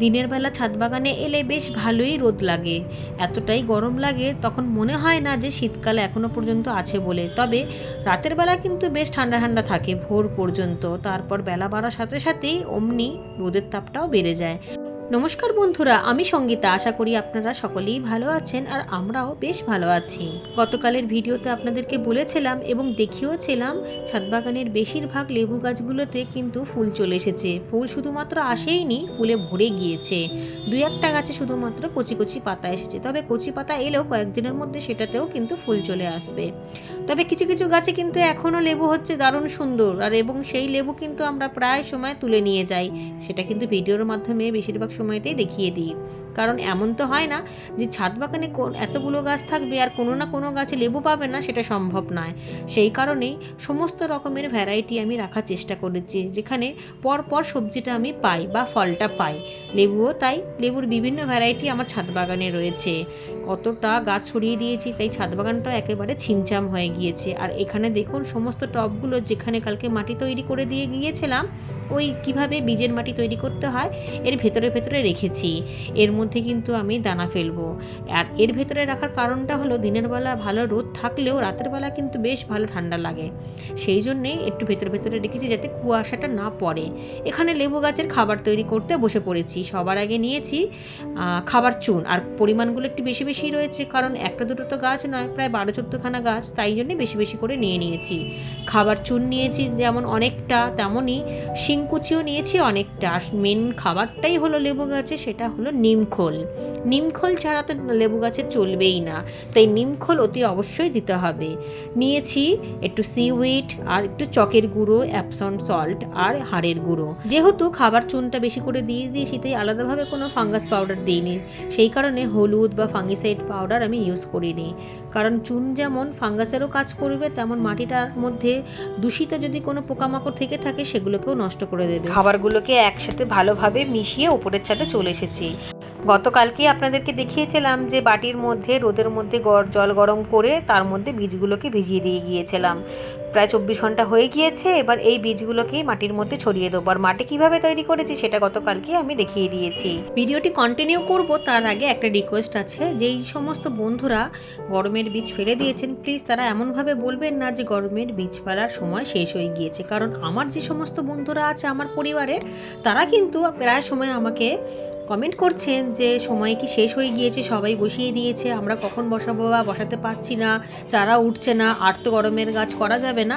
দিনের বেলা ছাদ বাগানে এলে বেশ ভালোই রোদ লাগে। এতটাই গরম লাগে, তখন মনে হয় না যে শীতকাল এখনও পর্যন্ত আছে বলে। তবে রাতের বেলা কিন্তু বেশ ঠান্ডা ঠান্ডা থাকে ভোর পর্যন্ত। তারপর বেলা বাড়ার সাথে সাথেই অমনি রোদের তাপটাও বেড়ে যায়। নমস্কার বন্ধুরা, আমি সঙ্গীতা। আশা করি আপনারা সকলেই ভালো আছেন আর আমরাও বেশ ভালো আছি। গতকালের ভিডিওতে আপনাদেরকে বলেছিলাম এবং দেখিয়েওছিলাম ছাদ বাগানের বেশিরভাগ লেবু গাছগুলোতে কিন্তু ফুল চলে এসেছে। ফুল শুধুমাত্র আসেইনি, ফুলে ভরে গিয়েছে। দুই একটা গাছে শুধুমাত্র কচি কচি পাতা এসেছে। তবে কচি পাতা এলেও কয়েকদিনের মধ্যে সেটাতেও কিন্তু ফুল চলে আসবে। তবে কিছু কিছু গাছে কিন্তু এখনও লেবু হচ্ছে দারুণ সুন্দর। আর এবং সেই লেবু কিন্তু আমরা প্রায় সময় তুলে নিয়ে যাই। সেটা কিন্তু ভিডিওর মাধ্যমে বেশিরভাগ সময়তেই দেখিয়ে দিই। কারণ এমন তো হয় না যে ছাদ বাগানে এতগুলো গাছ থাকবে আর কোনো না কোনো গাছে লেবু পাবে না, সেটা সম্ভব নয়। সেই কারণেই সমস্ত রকমের ভ্যারাইটি আমি রাখার চেষ্টা করেছি, যেখানে পর পর সবজিটা আমি পাই বা ফলটা পাই। লেবুও তাই, লেবুর বিভিন্ন ভ্যারাইটি আমার ছাদ বাগানে রয়েছে। কতটা গাছ ছড়িয়ে দিয়েছি, তাই ছাদ বাগানটা একেবারে ছিমছাম হয়ে গিয়েছে। আর এখানে দেখুন, সমস্ত টবগুলো যেখানে কালকে মাটি তৈরি করে দিয়ে গিয়েছিলাম ওই কীভাবে বীজের মাটি তৈরি করতে হয়, এর ভেতরে ভেতরে রেখেছি। এর মধ্যে কিন্তু আমি দানা ফেলব। আর এর ভেতরে রাখার কারণটা হলো, দিনের বেলা ভালো রোদ থাকলেও রাতের বেলা কিন্তু বেশ ভালো ঠান্ডা লাগে। সেই জন্যেই একটু ভেতরে ভেতরে রেখেছি যাতে কুয়াশাটা না পড়ে। এখানে লেবু গাছের খাবার তৈরি করতে বসে পড়েছি। সবার আগে নিয়েছি খাবার চুন। আর পরিমাণগুলো একটু বেশি বেশি রয়েছে, কারণ একটা দুটো তো গাছ নয়, প্রায় বারো চোদ্দোখানা গাছ, তাই জন্যে বেশি বেশি করে নিয়ে নিয়েছি। খাবার চুন নিয়েছি যেমন অনেকটা তেমনই। শিংকুচিও নিয়েছি, অনেকটা। আর মেন খাবারটাই হলো লেবু গাছে, সেটা হলো নিমখোল নিমখোল ছাড়া তো লেবু গাছে চলবেই না। তাই নিমখোল অতি অবশ্যই দিতে হবে। নিয়েছি একটু সিউইট আর একটু চকের গুঁড়ো অ্যাপসন সল্ট আর হাড়ের গুঁড়ো। যেহেতু খাবার চুনটা বেশি করে দিয়ে দিয়েছি, তাই আলাদাভাবে কোনো ফাঙ্গাস পাউডার দিইনি। সেই কারণে হলুদ বা ফাঙ্গিসাইড পাউডার আমি ইউজ করিনি। কারণ চুন যেমন ফাঙ্গাসেরও কাজ করবে, তেমন মাটিটার মধ্যে দূষিত যদি কোনো পোকামাকড় থেকে থাকে, সেগুলোকেও নষ্ট করে দেবে। খাবারগুলোকে একসাথে ভালোভাবে মিশিয়ে ওপরের ছাদে চলে এসেছি। গতকালকে আপনাদেরকে দেখিয়েছিলাম যে বাটির মধ্যে, রোদের মধ্যে জল গরম করে তার মধ্যে বীজগুলোকে ভিজিয়ে দিয়ে গিয়েছিলাম। প্রায় চব্বিশ ঘণ্টা হয়ে গিয়েছে, এবার এই বীজগুলোকেই মাটির মধ্যে ছড়িয়ে দেবো। আর মাটি কীভাবে তৈরি করেছি সেটা গতকালকে আমি দেখিয়ে দিয়েছি। ভিডিওটি কন্টিনিউ করব, তার আগে একটা রিকোয়েস্ট আছে। যেই সমস্ত বন্ধুরা গরমের বীজ ফেলে দিয়েছেন প্লিজ তারা এমনভাবে বলবেন না যে গরমের বীজ ফেলার সময় শেষ হয়ে গিয়েছে। কারণ আমার যে সমস্ত বন্ধুরা আছে, আমার পরিবারের, তারা কিন্তু প্রায় সময় আমাকে কমেন্ট করছেন যে, সময় কি শেষ হয়ে গিয়েছে? সবাই বসিয়ে দিয়েছে। আমরা কখন বসাবো বা বসাতে পারছি না। চারা উঠছে না। আর তো গরমের গাছ করা যাবে না।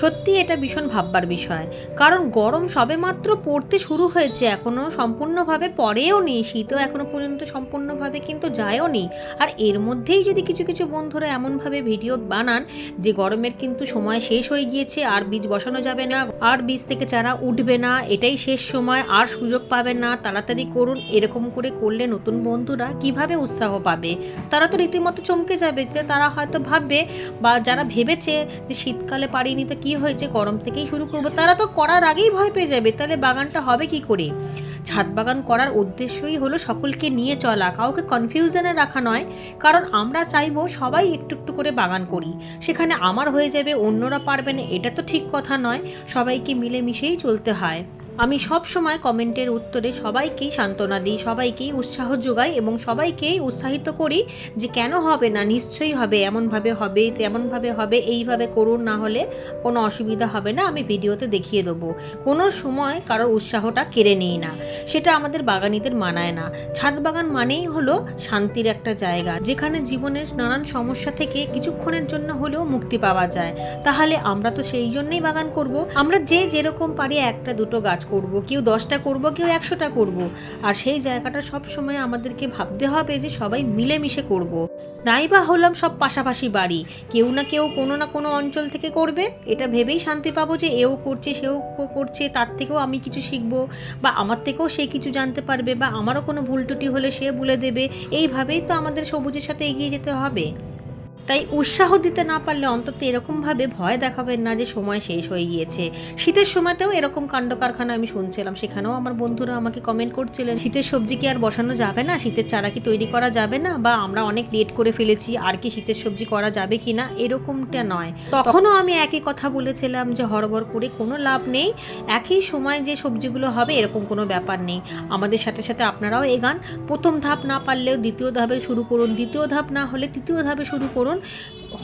সত্যি এটা ভীষণ ভাববার বিষয়। কারণ গরম সবেমাত্র পড়তে শুরু হয়েছে এখনও সম্পূর্ণভাবে পড়েও নি, শীতও এখনও পর্যন্ত সম্পূর্ণভাবে কিন্তু যায়ও নি। আর এর মধ্যেই যদি কিছু কিছু বন্ধুরা এমনভাবে ভিডিও বানান যে গরমের কিন্তু সময় শেষ হয়ে গিয়েছে, আর বীজ বসানো যাবে না, আর বীজ থেকে চারা উঠবে না, এটাই শেষ সময়, আর সুযোগ পাবে না, তাড়াতাড়ি করুন, এরকম করে করলে নতুন বন্ধুরা কীভাবে উৎসাহ পাবে? তারা তো রীতিমতো চমকে যাবে, যে তারা হয়তো ভাববে বা যারা ভেবেছে যে শীতকালে পারিনি তো কি হয়েছে, গরম থেকেই শুরু করব। তারা তো করার আগেই ভয় পেয়ে যাবে, তাহলে বাগানটা হবে কি করে? ছাদ বাগান করার উদ্দেশ্যই হলো সকলকে নিয়ে চলা, কাউকে কনফিউশনে রাখা নয়, কারণ আমরা চাইব সবাই একটু একটু করে বাগান করি। সেখানে আমার হয়ে যাবে, অন্যরা পারবে না, এটা তো ঠিক কথা নয়, সবাইকে মিলেমিশেই চলতে হয়। আমি সব সময় কমেন্টের উত্তরে সবাইকেই সান্ত্বনা দিই, সবাইকেই উৎসাহ যোগাই এবং সবাইকেই উৎসাহিত করি যে কেন হবে না, নিশ্চয়ই হবে, এমনভাবে হবে, তেমনভাবে হবে, এইভাবে করুন, না হলে কোনো অসুবিধা হবে না, আমি ভিডিওতে দেখিয়ে দেবো। কোনো সময় কারোর উৎসাহটা কেড়ে নিই না, সেটা আমাদের বাগানিদের মানায় না। ছাদ বাগান মানেই হলো শান্তির একটা জায়গা, যেখানে জীবনের নানান সমস্যা থেকে কিছুক্ষণের জন্য হলেও মুক্তি পাওয়া যায়। তাহলে আমরা তো সেই জন্যই বাগান করব। আমরা যে যেরকম পারি একটা দুটো গাছ করব, কেউ দশটা করব, কেউ একশোটা করব। আর সেই জায়গাটা সব সময় আমাদেরকে ভাবতে হবে যে সবাই মিলেমিশে করব। নাই বা হলাম সব পাশাপাশি বাড়ি। কেউ না কেউ কোনো না কোনো অঞ্চল থেকে করবে। এটা ভেবেই শান্তি পাবো যে এও করছে, সেও করছে, তার থেকেও আমি কিছু শিখব বা আমার থেকেও সে কিছু জানতে পারবে বা আমারও কোনো ভুল টুটি হলে সে বলে দেবে। এইভাবেই তো আমাদের সবুজের সাথে এগিয়ে যেতে হবে। তাই উৎসাহ দিতে না পারলে অন্তত এরকমভাবে ভয় দেখাবেন না যে সময় শেষ হয়ে গিয়েছে। শীতের সময়তেও এরকম কাণ্ড কারখানা আমি শুনছিলাম। সেখানেও আমার বন্ধুরা আমাকে কমেন্ট করছিলেন শীতের সবজি কি আর বসানো যাবে না? শীতের চারা কি তৈরি করা যাবে না? বা আমরা অনেক লেট করে ফেলেছি আর কি শীতের সবজি করা যাবে কি না? এরকমটা নয়। তখনও আমি একই কথা বলেছিলাম যে হরবর করে কোনো লাভ নেই। একই সময় যে সবজিগুলো হবে এরকম কোনো ব্যাপার নেই। আমাদের সাথে সাথে আপনারাও এগান। প্রথম ধাপ না পারলেও দ্বিতীয় ধাপে শুরু করুন। দ্বিতীয় ধাপ না হলে তৃতীয় ধাপে শুরু করুন।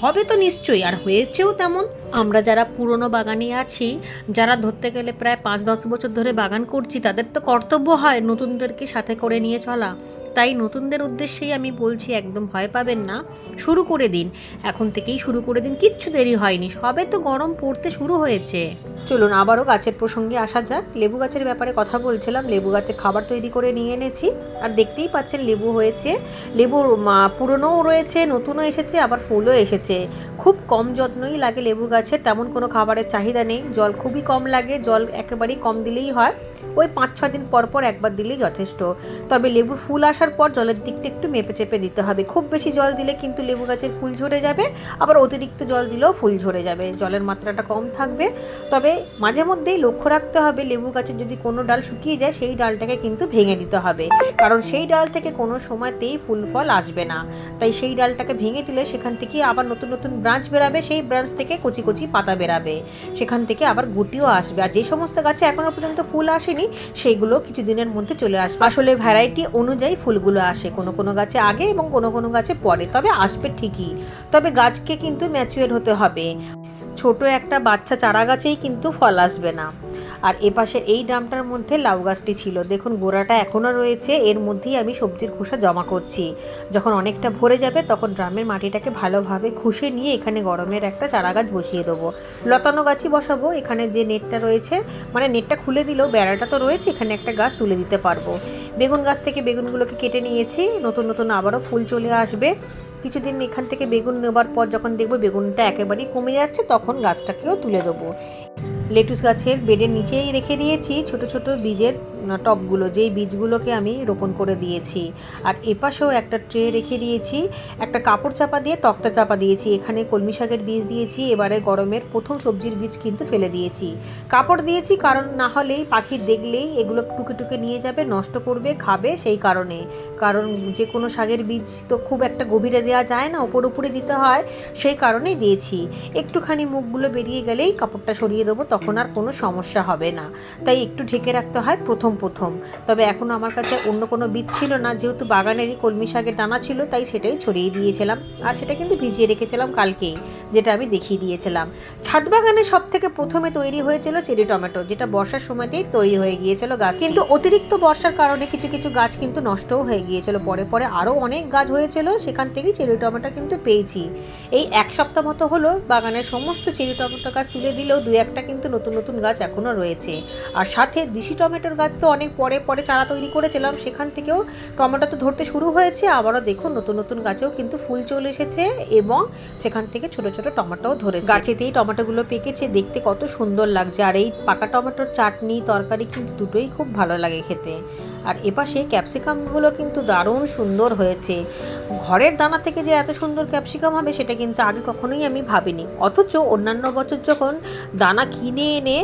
হবে তো নিশ্চয়ই, আর হয়েছেও তেমন। আমরা যারা পুরনো বাগানে আছি, যারা ধরতে গেলে প্রায় পাঁচ দশ বছর ধরে বাগান করছি, তাদের তো কর্তব্য হয় নতুনদেরকে সাথে করে নিয়ে চলা। তাই নতুনদের উদ্দেশ্যেই আমি বলছি, একদম ভয় পাবেন না। শুরু করে দিন। এখন থেকেই শুরু করে দিন। কিচ্ছু দেরি হয়নি। সবে তো গরম পড়তে শুরু হয়েছে। চলুন আবারও গাছের প্রসঙ্গে আসা যাক। লেবু গাছের ব্যাপারে কথা বলছিলাম। লেবু গাছের খাবার তৈরি করে নিয়ে এনেছি। আর দেখতেই পাচ্ছেন লেবু হয়েছে। লেবুর পুরনোও রয়েছে, নতুনও এসেছে, আবার ফুলও এসেছে। খুব কম যত্নই লাগে লেবু গাছের। তেমন কোনো খাবারের চাহিদা নেই। জল খুবই কম লাগে। জল একেবারেই কম দিলেই হয়। ওই পাঁচ ছ দিন পর পর একবার দিলেই যথেষ্ট। তবে লেবুর ফুল আসার পর জলের দিকটা একটু মেপে চেপে দিতে হবে। খুব বেশি জল দিলে কিন্তু লেবু গাছের ফুল ঝরে যাবে, আবার অতিরিক্ত জল দিলেও ফুল ঝরে যাবে। জলের মাত্রাটা কম থাকবে। তবে মাঝে মধ্যেই লক্ষ্য রাখতে হবে, লেবু গাছের যদি কোনো ডাল শুকিয়ে যায়, সেই ডালটাকে কিন্তু ভেঙে দিতে হবে। কারণ সেই ডাল থেকে কোনো সময়তেই ফুল ফল আসবে না। তাই সেই ডালটাকে ভেঙে দিলে সেখান থেকে আবার নতুন নতুন ব্রাঞ্চ বেরাবে, সেই ব্রাঞ্চ থেকে কচি কচি পাতা বেরাবে। সেখান থেকে আবার গুটিও আসবে। আর যে সমস্ত গাছে এখনও পর্যন্ত ফুল আসেনি, সেইগুলো কিছুদিনের মধ্যে চলে আসবে। আসলে ভ্যারাইটি অনুযায়ী ফুলগুলো আসে কোনো কোনো গাছে আগে এবং কোনো কোনো গাছে পরে, তবে আসবে ঠিকই। তবে গাছকে কিন্তু ম্যাচুয়ার হতে হবে। ছোট একটা বাচ্চা চারা গাছেই কিন্তু ফল আসবে না। আর এপাশের এই ড্রামটার মধ্যে লাউ গাছটি ছিল। দেখুন, গোড়াটা এখনও রয়েছে। এর মধ্যেই আমি সবজির খোসা জমা করছি। যখন অনেকটা ভরে যাবে, তখন ড্রামের মাটিটাকে ভালোভাবে খুশে নিয়ে এখানে গরমের একটা চারা গাছ বসিয়ে দেবো। লতানো গাছই বসাবো। এখানে যে নেটটা রয়েছে মানে নেটটা খুলে দিলেও বেড়াটা তো রয়েছে, এখানে একটা গাছ তুলে দিতে পারব। বেগুন গাছ থেকে বেগুনগুলোকে কেটে নিয়েছি। নতুন নতুন আবারও ফুল চলে আসবে। কিছুদিন এখান থেকে বেগুন নেবার পর যখন দেখব বেগুনটা একেবারেই কমে যাচ্ছে, তখন গাছটাকেও তুলে দেবো। লেটুস গাছের বেডের নিচেই রেখে দিয়েছি ছোট ছোট বীজের উম, টবগুলো যেই বীজগুলোকে আমি রোপণ করে দিয়েছি। আর এপাশেও একটা ট্রে রেখে দিয়েছি একটা কাপড় চাপা দিয়ে তক্তা চাপা দিয়েছি এখানে কলমি শাকের বীজ দিয়েছি এবারে গরমের প্রথম সবজির বীজ কিন্তু ফেলে দিয়েছি। কাপড় দিয়েছি কারণ না হলেই পাখি দেখলেই এগুলো টুকে টুকে নিয়ে যাবে নষ্ট করবে খাবে সেই কারণে। কারণ যে কোনো শাকের বীজ তো খুব একটা গভীরে দেওয়া যায় না ওপর উপরে দিতে হয় সেই কারণেই দিয়েছি। একটুখানি মুখগুলো বেরিয়ে গেলেই কাপড়টা সরিয়ে দেবো তখন আর কোনো সমস্যা হবে না। তাই একটু ঢেকে রাখতে হয় প্রথম প্রথম। তবে এখনও আমার কাছে অন্য কোনো বীজ ছিল না, যেহেতু বাগানেরই কলমি শাকের দানা ছিল, তাই সেটাই ছড়িয়ে দিয়েছিলাম। আর সেটা কিন্তু ভিজিয়ে রেখেছিলাম কালকেই, যেটা আমি দেখিয়ে দিয়েছিলাম। ছাদ বাগানে সব থেকে প্রথমে তৈরি হয়েছিল চেরি টমেটো, যেটা বর্ষার সময়তেই তৈরি হয়ে গিয়েছিল গাছ কিন্তু অতিরিক্ত বর্ষার কারণে কিছু কিছু গাছ কিন্তু নষ্টও হয়ে গিয়েছিল। পরে পরে আরও অনেক গাছ হয়েছিল, সেখান থেকেই চেরি টমেটো কিন্তু পেয়েছি। এই এক সপ্তাহ মতো হলো, বাগানের সমস্ত চেরি টমেটো গাছ তুলে দিলেও দু একটা কিন্তু নতুন নতুন গাছ এখনও রয়েছে। আর সাথে দেশি টমেটোর গাছ তো অনেক পরে পরে চারা তৈরি করেছিলাম, সেখান থেকেও টমেটো তো ধরতে শুরু হয়েছে। আবারও দেখুন, নতুন নতুন গাছেও কিন্তু ফুল চলে এসেছে এবং সেখান থেকে ছোট ছোট টমেটোও ধরে গাছেতেই টমেটোগুলো পেকেছে, দেখতে কত সুন্দর লাগছে। আর এই পাকা টমেটোর চাটনি, তরকারি কিন্তু দুটোই খুব ভালো লাগে খেতে। আর এপাশে ক্যাপসিকামগুলো কিন্তু দারুণ সুন্দর হয়েছে। ঘরের দানা থেকে যে এত সুন্দর ক্যাপসিকাম হবে, সেটা কিন্তু আগে কখনোই আমি ভাবিনি। অথচ অন্যান্য বছর যখন দানা কিনে এনে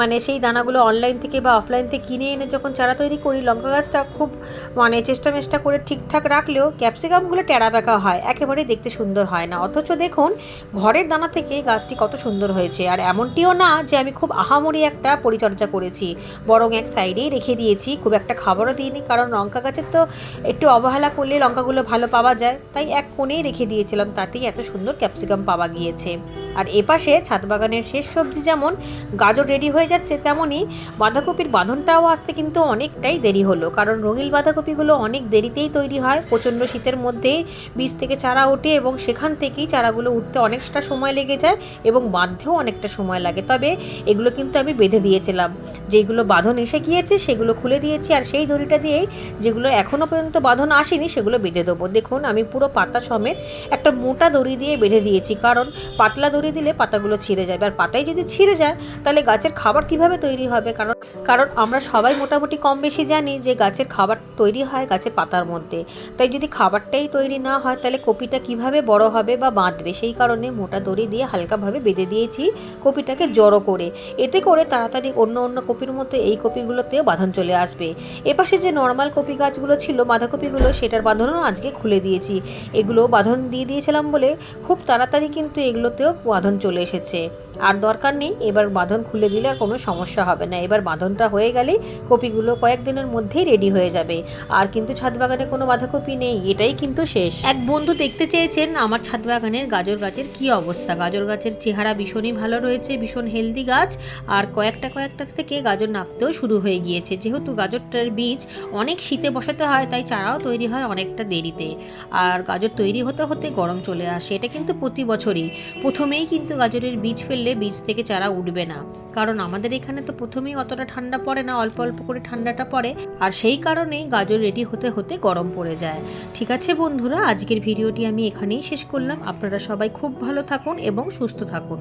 মানে সেই দানাগুলো অনলাইন থেকে বা অফলাইন থেকে কিনে এনে যখন চারা তৈরি করি, লঙ্কা গাছটা খুব মানে চেষ্টা মেষ্টা করে ঠিকঠাক রাখলেও ক্যাপসিকামগুলো টেরা বেঁকা হয় একেবারে দেখতে সুন্দর হয় না। অথচ দেখুন, ঘরের দানা থেকে গাছটি কত সুন্দর হয়েছে। আর এমনটিও না যে আমি খুব আহামরি একটা পরিচর্যা করেছি, বরং এক সাইডেই রেখে দিয়েছি, খুব একটা খাবারও দিইনি, কারণ লঙ্কা গাছের তো একটু অবহেলা করলে লঙ্কাগুলো ভালো পাওয়া যায়, তাই এক কোণেই রেখে দিয়েছিলাম, তাতেই এত সুন্দর ক্যাপসিকাম পাওয়া গিয়েছে। আর এপাশে ছাদ বাগানের শেষ সবজি যেমন, গাজর রেডি হয়ে যাচ্ছে তেমনই বাঁধাকপির বাঁধনটাও আসতে কিন্তু অনেকটাই দেরি হলো। কারণ রঙিল বাঁধাকপিগুলো অনেক দেরিতেই তৈরি হয়। প্রচণ্ড শীতের মধ্যেই বীজ থেকে চারা ওঠে এবং সেখান থেকেই চারাগুলো উঠতে অনেকটা সময় লেগে যায় এবং বাঁধতেও অনেকটা সময় লাগে। তবে এগুলো কিন্তু আমি বেঁধে দিয়েছিলাম। যেগুলো বাঁধন এসে গিয়েছে সেগুলো খুলে দিয়েছি আর সেই দড়িটা দিয়েই যেগুলো এখনও পর্যন্ত বাঁধন আসেনি সেগুলো বেঁধে দেবো। দেখুন, আমি পুরো পাতা সমেত একটা মোটা দড়ি দিয়ে বেঁধে দিয়েছি। কারণ পাতলা দড়ি দিলে পাতাগুলো ছিঁড়ে যাবে। আর পাতায় যদি ছিঁড়ে যায় তাহলে গাছের খাবার কীভাবে তৈরি হবে? কারণ কারণ আমরা সবাই মোটামুটি কম বেশি জানি যে গাছের খাবার তৈরি হয় গাছের পাতার মধ্যে। তাই যদি খাবারটাই তৈরি না হয়, তাহলে কপিটা কীভাবে বড় হবে বা বাঁধবে? সেই কারণে মোটা দড়ি দিয়ে হালকাভাবে বেঁধে দিয়েছি কপিটাকে জড়ো করে। এতে করে তাড়াতাড়ি অন্য অন্য কপির মতো এই কপিগুলোতেও বাঁধন চলে আসবে। এপাশে যে নর্মাল কপি গাছগুলো ছিল, বাঁধাকপিগুলো সেটার বাঁধনও আজকে খুলে দিয়েছি। এগুলো বাঁধন দিয়ে দিয়েছিলাম বলে খুব তাড়াতাড়ি কিন্তু এগুলোতেও বাঁধন চলে এসেছে। আর দরকার নেই, এবার বাঁধন খুলে দিলে আর কোনো সমস্যা হবে না। এবার বাঁধনটা হয়ে গেলেই কপিগুলো কয়েকদিনের মধ্যেই রেডি হয়ে যাবে। আর কিন্তু ছাদ বাগানে কোনো বাঁধাকপি নেই, এটাই কিন্তু শেষ। এক বন্ধু দেখতে চেয়েছেন, আমার ছাদ বাগানের গাজর গাছের কি অবস্থা? গাজর গাছের চেহারা ভীষণই ভালো রয়েছে, ভীষণ হেলদি গাছ, আর কয়েকটা কয়েকটা থেকে গাজর নামতেও শুরু হয়ে গিয়েছে। যেহেতু গাজরটার বীজ অনেক শীতে বসাতে হয়, তাই চারাও তৈরি হয় অনেকটা দেরিতে। আর গাজর তৈরি হতে হতে গরম চলে আসে, এটা কিন্তু প্রতি বছরই। প্রথমেই কিন্তু গাজরের বীজ ফেললে বীজ থেকে চারা উঠবে না। কারণ আমাদের এখানে তো প্রথমেই অতটা ঠান্ডা পড়ে না, অল্প অল্প করে ঠান্ডাটা পড়ে। আর সেই কারণেই গাজর রেডি হতে হতে গরম পড়ে যায়। ঠিক আছে বন্ধুরা, আজকের ভিডিওটি আমি এখানেই শেষ করলাম। আপনারা সবাই খুব ভালো থাকুন এবং সুস্থ থাকুন।